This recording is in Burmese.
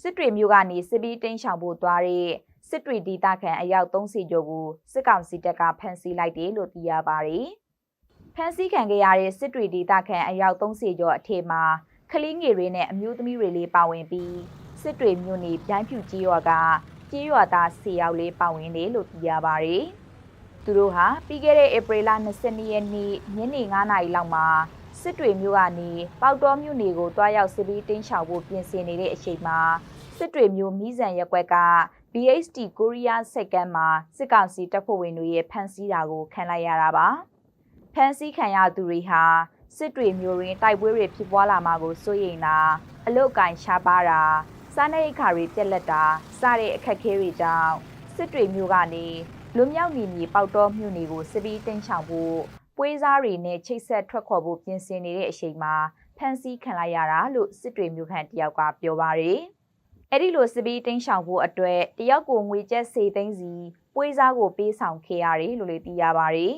စစ်တွေမျိုးကနေစစ်ပီးတင်းရှောင်ဖို့သွားတဲ့စစ်တွေဒေသခံအယောက်30ကျော်ကိုစစ်ကောင်စီတပ်ကဖမ်းဆီးလိုက်တယ်လို့သိရပါတယ်။ဖမ်းဆီးခံခဲ့ရတဲ့စစ်တွေဒေသခံအယောက်30ကျော်အထက်မှာကလေးငယ်တွေနဲ့အမျိုးသမီးတွေလေးပါဝင်ပြီးစစ်တွေမျိုးနေပြိုင်းဖြူကြီးရွာကကြီးရွာသား10ယောက်လေးပါဝင်တယ်လို့သိရပါတယ်။သူတို့ဟာပြီးခဲ့တဲ့ဧပြီလ22ရက်နေ့ညနေ9နာရီလောက်မှာ စစ်တွေမြို့ကနေပေါက်တော်မြို့နေကိုတွားရောက်စစ်ပြီးတင်းရှောင်ဖို့ပြင်ဆင်နေတဲ့အချိန်မှာစစ်တွေမြို့မိဇန်ရက်ကွက်က BHT ကိုရီးယားစက်ကမ်းမှာစစ်ကောင်စီတပ်ဖွဲ့ဝင်တွေရဲ့ဖမ်းဆီးတာကိုခံလိုက်ရတာပါဖမ်းဆီးခံရသူတွေဟာစစ်တွေမြို့ရင်းတိုက်ပွဲတွေဖြစ်ပွားလာမှာကိုစိုးရိမ်တာအလုတ်ကင်ရှားပါတာစားနပ်ရိက္ခာတွေပြက်လက်တာစတဲ့အခက်အခဲတွေကြောင့်စစ်တွေမြို့ကနေလွမြောက်နေမြေပေါက်တော်မြို့နေကိုစစ်ပြီးတင်းချောင်ဖို့ ပွေးစားတွေနဲ့ချိတ်ဆက်ထွက်ခေါ်ဖို့ပြင်ဆင်နေတဲ့အချိန်မှာဖမ်းဆီးခံလိုက်ရတာလို့စစ်တွေမျိုးခန့်တယောက်ကပြောပါရယ်အဲ့ဒီလိုစစ်ပြီးတင်းရှောင်ဖို့အတွက်တယောက်ကိုငွေကျပ်စေသိန်းစီပွေးစားကိုပေးဆောင်ခဲ့ရတယ်လို့လည်းသိရပါရယ်